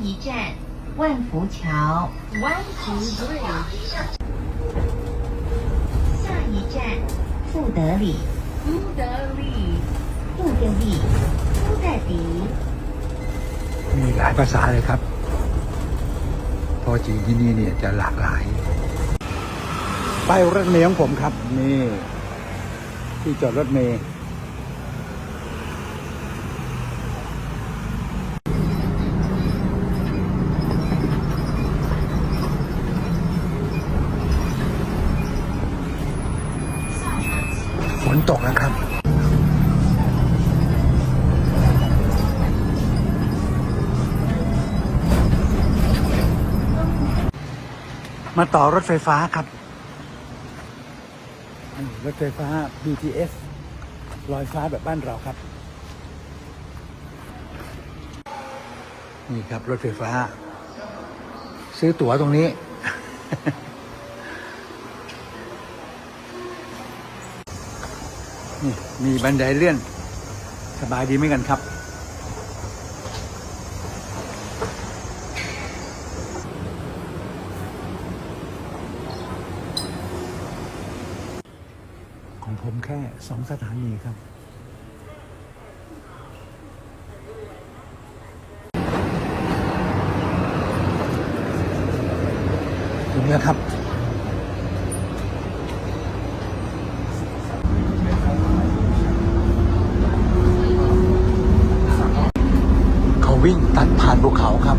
一站万福桥， One two bridge 下一站富德里，富德里富德里，富德里。 มีหลายภาษาเลยครับเพอจีนที่นี่เนี่ยจะหลากหลาย ไปายรถเมล์ของผมครับ นี่ ที่จอดรถเมล์ ฝนตกแล้วครับ มาต่อรถไฟฟ้าครับนี่รถไฟฟ้า BTS ลอยฟ้าแบบบ้านเราครับ นี่ครับรถไฟฟ้า ซื้อตั๋วตรงนี้ นี่มีบันไดเลื่อน สบายดีไหมกันครับ ของผมแค่สองสถานีครับถึงแล้วครับ วิ่งตัดผ่านภูเขาครับ